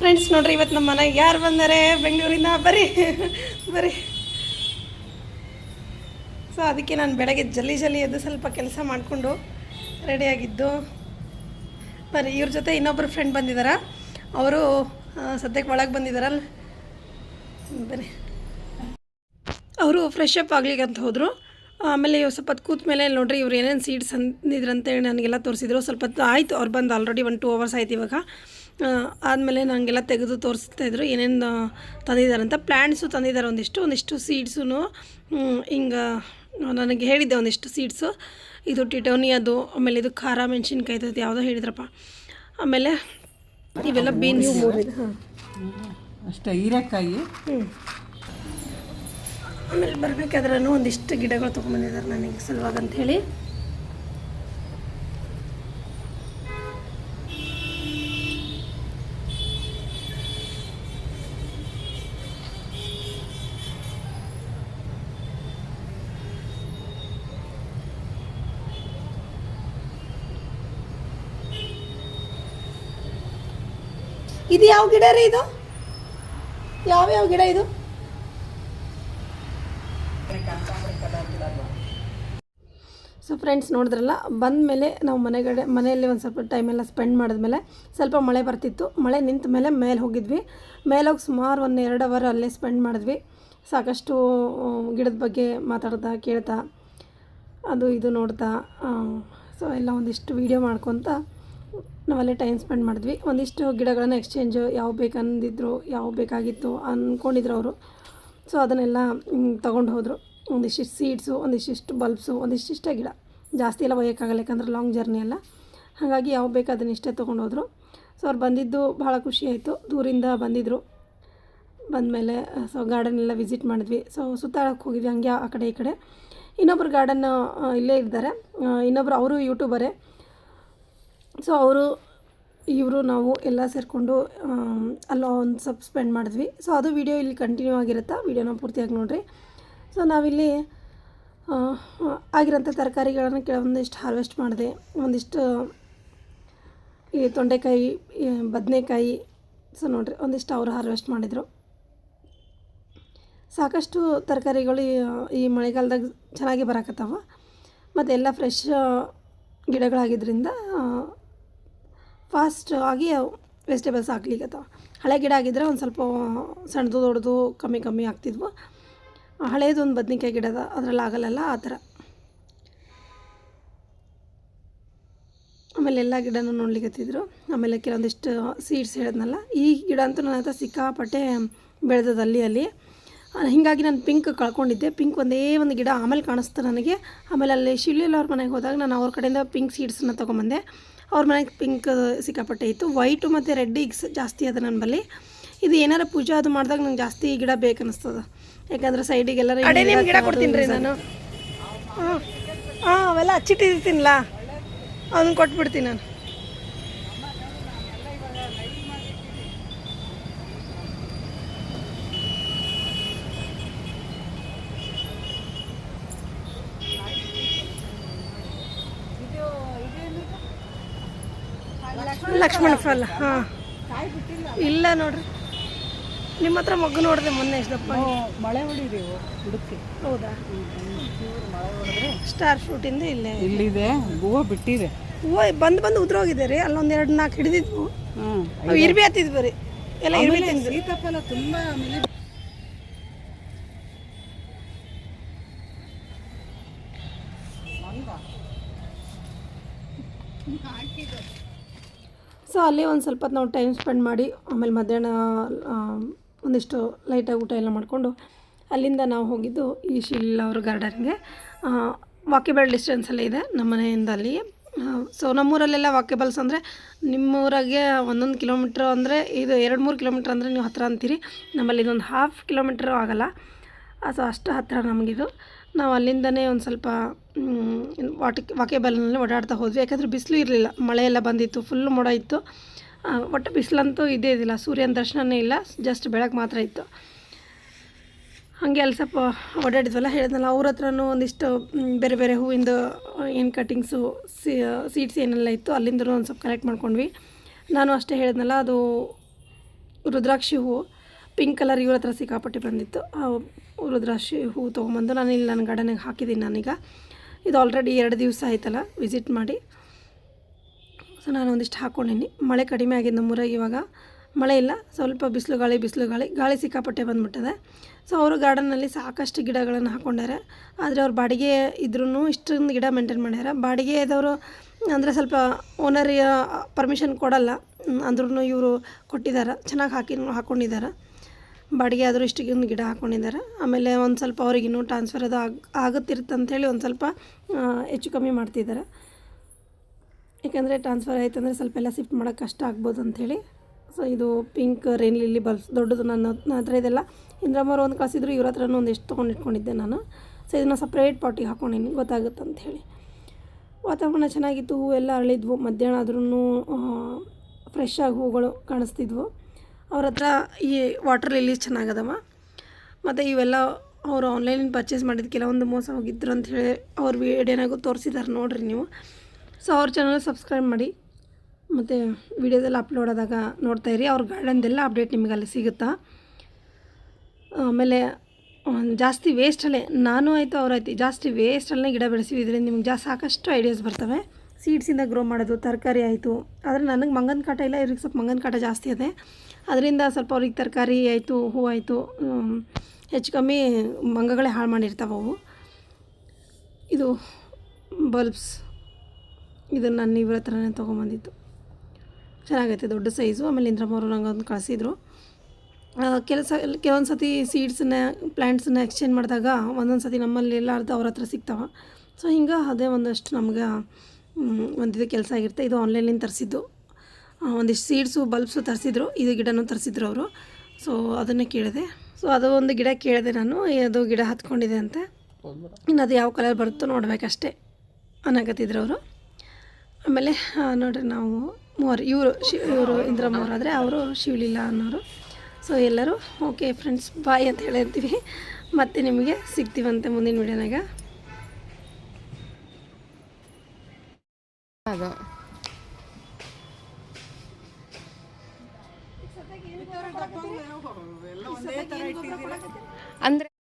Friends ನೋಡ್ರಿ ಇವತ್ತು ನಮ್ಮ ಮನೆಗೆ ಯಾರು ಬಂದರೆ? ಬೆಂಗಳೂರಿಂದ? ಬರೀ ಬರ್ರಿ. ಸೊ ಅದಕ್ಕೆ ನಾನು ಬೆಳಗ್ಗೆ ಜಲ್ಲಿ ಜಲ್ಲಿ ಎದ್ದು ಸ್ವಲ್ಪ ಕೆಲಸ ಮಾಡಿಕೊಂಡು ರೆಡಿಯಾಗಿದ್ದು ಬರೀ ಇವ್ರ ಜೊತೆ ಇನ್ನೊಬ್ಬರು ಫ್ರೆಂಡ್ ಬಂದಿದ್ದಾರ ಅವರು ಸದ್ಯಕ್ಕೆ ಒಳಗೆ ಬಂದಿದ್ದಾರಲ್ಲ ಬರೀ ಅವರು ಫ್ರೆಶ್ ಅಪ್ ಆಗ್ಲಿಕ್ಕೆ ಅಂತ ಹೋದರು. ಆಮೇಲೆ ಇವ್ರು ಸ್ವಲ್ಪ ಕೂತ ಮೇಲೆ ನೋಡ್ರಿ, ಇವ್ರು ಏನೇನು ಸೀಡ್ಸ್ ಅಂದಿದ್ರಂತೇಳಿ ನನಗೆಲ್ಲ ತೋರಿಸಿದ್ರು. ಸ್ವಲ್ಪ ಆಯಿತು, ಅವ್ರು ಬಂದು ಆಲ್ರೆಡಿ ಒನ್ ಟೂ ಅವರ್ಸ್ ಆಯ್ತು ಇವಾಗ. ಆದಮೇಲೆ ನನಗೆಲ್ಲ ತೆಗೆದು ತೋರಿಸ್ತಾ ಇದ್ರು ಏನೇನು ಅಂತ. ಪ್ಲ್ಯಾಂಟ್ಸು ತಂದಿದ್ದಾರೆ ಒಂದಿಷ್ಟು ಒಂದಿಷ್ಟು ಸೀಡ್ಸು ಹಿಂಗೆ ನನಗೆ ಹೇಳಿದ್ದೆ ಒಂದಿಷ್ಟು ಸೀಡ್ಸು ಇದು ಟಿಟೋನಿಯದು ಆಮೇಲೆ ಇದು ಖಾರ ಮೆಣಸಿನ್ಕಾಯಿ ಅದು ಯಾವುದೋ ಹೇಳಿದ್ರಪ್ಪ. ಆಮೇಲೆ ಇವೆಲ್ಲ ಬೀನ್ಸ್ ಅಷ್ಟೇ ಹೀರೆಕಾಯಿ. ಹ್ಞೂ ಆಮೇಲೆ ಬರಬೇಕಾದ್ರೂ ಒಂದಿಷ್ಟು ಗಿಡಗಳು ತೊಗೊಂಬಂದಿದ್ದಾರೆ ನನಗೆ ಸಲುವಾಗಿ ಅಂಥೇಳಿ ಇದು ಯಾವ ಗಿಡ ರೀ ಇದು? ಯಾವ್ಯಾವ ಗಿಡ ಇದು? ಸೊ ಫ್ರೆಂಡ್ಸ್ ನೋಡಿದ್ರಲ್ಲ ಬಂದ ಮೇಲೆ ನಾವು ಮನೆಗಡೆ ಮನೆಯಲ್ಲಿ ಒಂದು ಸ್ವಲ್ಪ ಟೈಮೆಲ್ಲ ಸ್ಪೆಂಡ್ ಮಾಡಿದ್ಮೇಲೆ ಸ್ವಲ್ಪ ಮಳೆ ಬರ್ತಿತ್ತು. ಮಳೆ ನಿಂತ ಮೇಲೆ ಮೇಲೆ ಹೋಗಿದ್ವಿ. ಮೇಲೆ ಹೋಗಿ ಸುಮಾರು ಒಂದು ಎರಡು ಅವರ್ ಅಲ್ಲೇ ಸ್ಪೆಂಡ್ ಮಾಡಿದ್ವಿ. ಸಾಕಷ್ಟು ಗಿಡದ ಬಗ್ಗೆ ಮಾತಾಡ್ತಾ, ಕೇಳ್ತಾ, ಅದು ಇದು ನೋಡ್ತಾ ಸೊ ಎಲ್ಲ ಒಂದಿಷ್ಟು ವೀಡಿಯೋ ಮಾಡ್ಕೊತ ನಾವಲ್ಲೇ ಟೈಮ್ ಸ್ಪೆಂಡ್ ಮಾಡಿದ್ವಿ. ಒಂದಿಷ್ಟು ಗಿಡಗಳನ್ನು ಎಕ್ಸ್ಚೇಂಜ್ ಯಾವ ಬೇಕಂದಿದ್ರು ಯಾವ ಬೇಕಾಗಿತ್ತು ಅಂದ್ಕೊಂಡಿದ್ರು ಅವರು. ಸೊ ಅದನ್ನೆಲ್ಲ ತೊಗೊಂಡು ಹೋದರು. ಒಂದಿಷ್ಟು ಸೀಡ್ಸು ಒಂದಿಷ್ಟಿಷ್ಟು ಬಲ್ಬ್ಸು ಒಂದಿಷ್ಟಿಷ್ಟೇ ಗಿಡ. ಜಾಸ್ತಿ ಎಲ್ಲ ಒಯ್ಯೋಕ್ಕಾಗಲ್ಲ ಯಾಕಂದ್ರೆ ಲಾಂಗ್ ಜರ್ನಿ ಎಲ್ಲ ಹಾಗಾಗಿ ಯಾವ ಬೇಕು ಅದನ್ನಿಷ್ಟೇ ತೊಗೊಂಡು ಹೋದರು. ಸೊ ಅವ್ರು ಬಂದಿದ್ದು ಭಾಳ ಆಯಿತು. ದೂರಿಂದ ಬಂದಿದ್ದರು ಬಂದಮೇಲೆ ಸೊ ಗಾರ್ಡನ್ ಎಲ್ಲ ವಿಸಿಟ್ ಮಾಡಿದ್ವಿ. ಸೊ ಸುತ್ತಾಡೋಕ್ಕೆ ಹೋಗಿದ್ವಿ ಹಂಗೆ ಆ ಕಡೆ ಈ ಕಡೆ. ಇನ್ನೊಬ್ರು ಗಾರ್ಡನ್ ಇಲ್ಲೇ ಇದ್ದಾರೆ. ಇನ್ನೊಬ್ರು, ಅವರು ಯೂಟ್ಯೂಬರೇ ಸೊ ಅವರು, ಇವರು, ನಾವು ಎಲ್ಲ ಸೇರಿಕೊಂಡು ಅಲ್ಲ ಒಂದು ಸ್ವಲ್ಪ ಸ್ಪೆಂಡ್ ಮಾಡಿದ್ವಿ. ಸೊ ಅದು ವಿಡಿಯೋ ಇಲ್ಲಿ ಕಂಟಿನ್ಯೂ ಆಗಿರುತ್ತೆ? ವೀಡಿಯೋನ ಪೂರ್ತಿಯಾಗಿ ನೋಡಿರಿ. ಸೊ ನಾವಿಲ್ಲಿ ಆಗಿರೋಂಥ ತರಕಾರಿಗಳನ್ನು ಕೆಲವೊಂದಿಷ್ಟು ಹಾರ್ವೆಸ್ಟ್ ಮಾಡಿದೆ. ಒಂದಿಷ್ಟು, ಈ ತೊಂಡೆಕಾಯಿ ಬದನೆಕಾಯಿ ಸೊ ನೋಡಿರಿ, ಒಂದಿಷ್ಟು ಅವರು ಹಾರ್ವೆಸ್ಟ್ ಮಾಡಿದರು. ಸಾಕಷ್ಟು ತರಕಾರಿಗಳು, ಈ ಮಳೆಗಾಲದಾಗ ಚೆನ್ನಾಗಿ ಬರಾಕತ್ತಾವ. ಮತ್ತು ಎಲ್ಲ ಫ್ರೆಶ್ ಗಿಡಗಳಾಗಿದ್ದರಿಂದ ಫಾಸ್ಟ್ ಆಗಿ ವೆಜಿಟೇಬಲ್ಸ್ ಹಾಕ್ಲಿಕ್ಕೆ ಹಳೆ ಗಿಡ ಆಗಿದ್ರೆ ಒಂದು ಸ್ವಲ್ಪ ಸಣ್ಣದು, ದೊಡ್ಡದು ಕಮ್ಮಿ ಕಮ್ಮಿ ಆಗ್ತಿದ್ವು ಹಳೇದು ಒಂದು ಬದ್ನಿಕಾಯಿ ಗಿಡದ ಅದರಲ್ಲಿ ಆಗಲ್ಲಲ್ಲ, ಆ ಥರ. ಆಮೇಲೆ ಎಲ್ಲ ಗಿಡನೂ ನೋಡ್ಲಿಕ್ಕತ್ತಿದ್ರು ಆಮೇಲೆ ಕೆಲವೊಂದಿಷ್ಟು ಸೀಡ್ಸ್ ಹೇಳಿದ್ನಲ್ಲ. ಈ ಗಿಡ ಅಂತೂ ನನ್ನ ಹತ್ರ ಸಿಕ್ಕಾಪಟ್ಟೆ ಬೆಳೆದದಲ್ಲಿ ಅಲ್ಲಿ. ಹೀಗಾಗಿ ನಾನು ಪಿಂಕ್ ಕಳ್ಕೊಂಡಿದ್ದೆ. ಪಿಂಕ್ ಒಂದೇ ಒಂದು ಗಿಡ ಆಮೇಲೆ ಕಾಣಿಸ್ತು ನನಗೆ. ಆಮೇಲೆ ಅಲ್ಲಿ ಶಿವಲಿಲ್ ಅವ್ರ ಮನೆಗೆ ಹೋದಾಗ ನಾನು ಅವ್ರ ಕಡೆಯಿಂದ ಪಿಂಕ್ ಸೀಡ್ಸನ್ನ ತೊಗೊಂಬಂದೆ. ಅವ್ರ ಮನೆಗೆ ಪಿಂಕ್ ಸಿಕ್ಕಾಪಟ್ಟೆ ಇತ್ತು. ವೈಟು ಮತ್ತು ರೆಡ್ ಈಗ್ಸ್ ಜಾಸ್ತಿ ಅದ ನನ್ನ ಬಳಿ ಇದು ಏನಾರ ಪೂಜೆ ಅದು ಮಾಡಿದಾಗ ನಂಗೆ ಜಾಸ್ತಿ ಗಿಡ ಬೇಕನ್ನಿಸ್ತದ ಯಾಕಂದ್ರೆ ಸೈಡಿಗೆಲ್ಲ ಗಿಡ ಕೊಡ್ತೀನಿ ರೀ ನಾನು. ಹಾಂ ಹಾಂ ಅವೆಲ್ಲ ಹಚ್ಚಿಟ್ಟಿರ್ತೀನಲ್ಲ ಅದನ್ನು ಕೊಟ್ಬಿಡ್ತೀನಿ ನಾನು. ಲಕ್ಷ್ಮಣ ಫಲ ಹಾಂ. ಇಲ್ಲ ನೋಡ್ರಿ. ನಿಮ್ಮ ಹತ್ರ ಮಗ್ಗು ನೋಡಿದೆ ಮೊನ್ನೆ ಎಷ್ಟಪ್ಪ. ಮಳೆ ಹೊಡಿರಿ ಹುಡುಕಿ ಹೌದಾ? ಸ್ಟಾರ್ ಶೂಟಿಂದ ಇಲ್ಲೇ. ಇಲ್ಲಿದೆ ಹೂವು ಬಿಟ್ಟಿದೆ. ಹೂವು ಬಂದು ಬಂದು ಉದ್ರೋಗಿದೆ ರೀ ಅಲ್ಲೊಂದು ಎರಡು ನಾಲ್ಕು ಹಿಡಿದಿದ್ವು. ಇರ್ಬಿ ಹತ್ತಿದ್ವು ರೀ. ಎಲ್ಲ ಇರ್ಬಿ ಸೀತಾಫಲ ತುಂಬಾ ಅಲ್ಲಿ ಒಂದು ಸ್ವಲ್ಪ ನಾವು ಟೈಮ್ ಸ್ಪೆಂಡ್ ಮಾಡಿ, ಆಮೇಲೆ ಮಧ್ಯಾಹ್ನ ಒಂದಿಷ್ಟು ಲೈಟಾಗಿ ಊಟ ಎಲ್ಲ ಮಾಡಿಕೊಂಡು ಅಲ್ಲಿಂದ ನಾವು ಹೋಗಿದ್ದು ಈ ಶಿಲ್ ಅವ್ರ ಗಾರ್ಡನ್ಗೆ ವಾಕಿಬಲ್ ಡಿಸ್ಟೆನ್ಸಲ್ಲೇ ಇದೆ, ನಮ್ಮ ಮನೆಯಿಂದ ಅಲ್ಲಿ ಸೊ ನಮ್ಮೂರಲ್ಲೆಲ್ಲ ವಾಕೇಬಲ್ಸ್ ಅಂದರೆ ನಿಮ್ಮೂರಾಗೆ ಒಂದೊಂದು ಕಿಲೋಮೀಟ್ರ್ ಅಂದರೆ ಇದು ಎರಡು ಮೂರು ಕಿಲೋಮೀಟ್ರ್ ಅಂದರೆ ನೀವು ಹತ್ತಿರ ಅಂತೀರಿ. ನಮ್ಮಲ್ಲಿ ಇದೊಂದು ಹಾಫ್ ಕಿಲೋಮೀಟ್ರ್ ಆಗಲ್ಲ. ಸೊ ಅಷ್ಟು ಹತ್ತಿರ ನಮಗಿದು. ನಾವು ಅಲ್ಲಿಂದನೇ ಒಂದು ಸ್ವಲ್ಪ ವಾಟಿ ವಾಕೇಬಲ್ನಲ್ಲಿ ಓಡಾಡ್ತಾ ಹೋದ್ವಿ. ಯಾಕಂದರೆ ಬಿಸಿಲು ಇರಲಿಲ್ಲ. ಮಳೆ ಎಲ್ಲ ಬಂದಿತ್ತು ಫುಲ್ ಮೋಡ ಇತ್ತು. ಒಟ್ಟು ಬಿಸಿಲಂತೂ ಇದೇ ಇದ್ದಿಲ್ಲ ಸೂರ್ಯನ ದರ್ಶನವೇ ಇಲ್ಲ. ಜಸ್ಟ್ ಬೆಳಗ್ಗೆ ಮಾತ್ರ ಇತ್ತು. ಹಾಗೆ ಅಲ್ಲಿ ಸ್ವಲ್ಪ ಓಡಾಡಿದ್ವಲ್ಲ, ಹೇಳಿದ್ನಲ್ಲ ಅವ್ರ ಹತ್ರನೂ ಒಂದಿಷ್ಟು ಬೇರೆ ಬೇರೆ ಹೂವಿಂದು ಏನು ಕಟ್ಟಿಂಗ್ಸು ಸೀಡ್ಸ್ ಏನೆಲ್ಲ ಇತ್ತು ಅಲ್ಲಿಂದ ಒಂದು ಸ್ವಲ್ಪ ಕಲೆಕ್ಟ್ ಮಾಡ್ಕೊಂಡ್ವಿ. ನಾನು ಅಷ್ಟೇ ಹೇಳಿದ್ನಲ್ಲ, ಅದು ರುದ್ರಾಕ್ಷಿ ಹೂವು ಪಿಂಕ್ ಕಲರ್ ಇವ್ರ ಹತ್ರ ಸಿಕ್ಕಾಪಟ್ಟೆ ಬಂದಿತ್ತು. ರುದ್ರಾಕ್ಷಿ ಹೂವು ತೊಗೊಂಬಂದು ನಾನು ಇಲ್ಲಿ ನನ್ನ ಗಾರ್ಡನಿಗೆ ಹಾಕಿದ್ದೀನಿ ನಾನೀಗ. ಇದು ಆಲ್ರೆಡಿ ಎರಡು ದಿವಸ ಆಯ್ತಲ್ಲ ವಿಸಿಟ್ ಮಾಡಿ. ಸೊ ನಾನು ಒಂದಿಷ್ಟು ಹಾಕ್ಕೊಂಡಿನಿ ಮಳೆ ಕಡಿಮೆ ಆಗಿದೆ ನಮ್ಮೂರಾಗ ಇವಾಗ ಮಳೆ ಇಲ್ಲ. ಸ್ವಲ್ಪ ಬಿಸಿಲು ಗಾಳಿ ಬಿಸಿಲು ಗಾಳಿ. ಗಾಳಿ ಸಿಕ್ಕಾಪಟ್ಟೆ ಬಂದ್ಬಿಟ್ಟಿದೆ. ಸೊ ಅವರು ಗಾರ್ಡನ್ನಲ್ಲಿ ಸಾಕಷ್ಟು ಗಿಡಗಳನ್ನು ಹಾಕ್ಕೊಂಡಾರೆ ಆದರೆ ಅವ್ರು ಬಾಡಿಗೆ ಇದ್ರೂ ಇಷ್ಟೊಂದು ಗಿಡ ಮೇಂಟೈನ್ ಮಾಡ್ಯಾರ. ಬಾಡಿಗೆದವರು ಅಂದರೆ ಸ್ವಲ್ಪ ಓನರ್ ಪರ್ಮಿಷನ್ ಕೊಡಲ್ಲ. ಅಂದ್ರೂ ಇವರು ಕೊಟ್ಟಿದ್ದಾರೆ ಚೆನ್ನಾಗಿ ಹಾಕಿ ಹಾಕ್ಕೊಂಡಿದ್ದಾರೆ ಬಾಡಿಗೆ ಆದರೂ ಇಷ್ಟಿಗೊಂದು ಗಿಡ ಹಾಕ್ಕೊಂಡಿದ್ದಾರೆ ಆಮೇಲೆ ಒಂದು ಸ್ವಲ್ಪ ಅವ್ರಿಗೆ ಇನ್ನೂ ಟ್ರಾನ್ಸ್ಫರ್ ಅದು ಆಗ ಆಗುತ್ತಿರುತ್ತೆ ಅಂಥೇಳಿ ಒಂದು ಸ್ವಲ್ಪ ಹೆಚ್ಚು ಕಮ್ಮಿ ಮಾಡ್ತಿದ್ದಾರೆ. ಏಕೆಂದರೆ ಟ್ರಾನ್ಸ್ಫರ್ ಆಯ್ತಂದರೆ ಸ್ವಲ್ಪ ಎಲ್ಲ ಶಿಫ್ಟ್ ಮಾಡೋಕ್ಕೆ ಕಷ್ಟ ಆಗ್ಬೋದು ಅಂಥೇಳಿ ಸೊ ಇದು ಪಿಂಕ್ ರೈನ್ ಲಿಲ್ಲಿ ಬಲ್ಸ್ ದೊಡ್ಡದು ನನ್ನ ಹತ್ರ ಇದೆಲ್ಲ. ಇಂದ್ರಮ್ಮವ್ರು ಒಂದು ಕಳಿಸಿದ್ರು, ಇವ್ರ ಹತ್ರನೂ ಒಂದಿಷ್ಟು ತೊಗೊಂಡು ಇಟ್ಕೊಂಡಿದ್ದೆ ನಾನು. ಸೊ ಇದನ್ನು ಸಪ್ರೇಟ್ ಪಾಟಿಗೆ ಹಾಕ್ಕೊಂಡಿನಿ ಗೊತ್ತಾಗುತ್ತೆ ಅಂಥೇಳಿ ವಾತಾವರಣ ಚೆನ್ನಾಗಿತ್ತು ಹೂವು ಎಲ್ಲ ಅರಳಿದ್ವು. ಮಧ್ಯಾಹ್ನ ಆದ್ರೂ ಫ್ರೆಶ್ ಆಗಿ ಹೂಗಳು ಕಾಣಿಸ್ತಿದ್ವು. ಅವ್ರ ಹತ್ರ ಈ ವಾಟರ್ ಲಿಲ್ಲಿ ಚೆನ್ನಾಗದವ. ಮತ್ತು ಇವೆಲ್ಲ ಅವರು ಆನ್ಲೈನಿಂದ ಪರ್ಚೇಸ್ ಮಾಡಿದ ಕೆಲವೊಂದು ಮೋಸ ಹೋಗಿದ್ರು ಅಂತ ಹೇಳಿ ಅವ್ರ ವಿಡಿಯೋನಾಗೂ ತೋರಿಸಿದ್ದಾರೆ ನೋಡಿರಿ ನೀವು. ಸೊ ಅವ್ರ ಚಾನಲ್ ಸಬ್ಸ್ಕ್ರೈಬ್ ಮಾಡಿ. ಮತ್ತು ವಿಡಿಯೋದೆಲ್ಲ ಅಪ್ಲೋಡ್ ಆದಾಗ ನೋಡ್ತಾ ಇರಿ. ಅವ್ರ ಗಾರ್ಡನ್ದೆಲ್ಲ ಅಪ್ಡೇಟ್ ನಿಮಗೆ ಅಲ್ಲಿ ಸಿಗುತ್ತಾ? ಆಮೇಲೆ ಜಾಸ್ತಿ ವೇಸ್ಟಲ್ಲೇ ನಾನು ಆಯಿತು ಅವ್ರಾಯ್ತು ಜಾಸ್ತಿ ವೇಸ್ಟಲ್ಲೇ ಗಿಡ ಬೆಳೆಸಿವಿ. ಇದರಿಂದ ನಿಮ್ಗೆ ಜಾಸ್ತಿ ಸಾಕಷ್ಟು ಐಡಿಯಾಸ್ ಬರ್ತವೆ. ಸೀಡ್ಸಿಂದ ಗ್ರೋ ಮಾಡೋದು, ತರಕಾರಿ ಆಯಿತು. ಆದರೆ ನನಗೆ ಮಂಗನ ಕಾಟ ಇಲ್ಲ, ಇವ್ರಿಗೆ ಸ್ವಲ್ಪ ಮಂಗನ ಕಾಟ ಜಾಸ್ತಿ ಇದೆ ಅದರಿಂದ ಸ್ವಲ್ಪ ಅವ್ರಿಗೆ ತರಕಾರಿ ಆಯಿತು, ಹೂ ಆಯಿತು ಹೆಚ್ಚು ಕಮ್ಮಿ ಮಂಗಗಳೇ ಹಾಳು ಮಾಡಿರ್ತಾವೆ ಅವು. ಇದು ಬಲ್ಬ್ಸ್ ಇದನ್ನು ನಾನು ಇವ್ರ ಹತ್ರನೇ ತೊಗೊಂಬಂದಿತ್ತು ಚೆನ್ನಾಗೈತೆ, ದೊಡ್ಡ ಸೈಜು ಆಮೇಲೆ ಇಂದ್ರಮ್ಮವರು ನಂಗೆ ಒಂದು ಕಳಿಸಿದ್ರು. ಕೆಲಸ ಕೆಲವೊಂದು ಸತಿ ಸೀಡ್ಸನ್ನ ಪ್ಲ್ಯಾಂಟ್ಸನ್ನ ಎಕ್ಸ್ಚೇಂಜ್ ಮಾಡಿದಾಗ ಒಂದೊಂದು ಸತಿ ನಮ್ಮಲ್ಲಿ ಎಲ್ಲ ಅರ್ಧ ಅವ್ರ ಹತ್ರ ಸಿಗ್ತಾವೆ. ಸೊ ಹಿಂಗೆ ಅದೇ ಒಂದಷ್ಟು ನಮ್ಗೆ ಒಂದಿದು ಕೆಲಸ ಆಗಿರುತ್ತೆ. ಇದು ಆನ್ಲೈನಿಂದ ತರಿಸಿದ್ದು. ಒಂದಿಷ್ಟು ಸೀಡ್ಸು ಬಲ್ಬ್ಸು ತರಿಸಿದ್ರು. ಇದು ಗಿಡನೂ ತರಿಸಿದ್ರು ಅವರು. ಸೊ ಅದನ್ನು ಕೇಳಿದೆ. ಸೊ ಅದು ಒಂದು ಗಿಡ ಕೇಳಿದೆ ನಾನು. ಅದು ಗಿಡ ಹತ್ಕೊಂಡಿದೆ ಅಂತ. ಇನ್ನು ಅದು ಯಾವ ಕಲರ್ ಬರುತ್ತೋ ನೋಡಬೇಕಷ್ಟೇ. ಅನ್ನಕತ್ತಿದ್ರು ಅವರು. ಆಮೇಲೆ ನೋಡಿರಿ ನಾವು ಮೂವರು. ಇವರು ಶಿ, ಇವರು ಇಂದ್ರಮ್ಮವ್ರಾದರೆ ಅವರು ಶಿವಲೀಲಾ ಅನ್ನೋರು. ಸೊ ಎಲ್ಲರೂ ಓಕೆ ಫ್ರೆಂಡ್ಸ್ ಬಾಯ್ ಅಂತ ಹೇಳಿರ್ತೀವಿ ಮತ್ತೆ ನಿಮಗೆ ಸಿಗ್ತೀವಂತೆ ಮುಂದಿನ ವಿಡಿಯೋನಾಗ ಅದು. ಅಂದ್ರೆ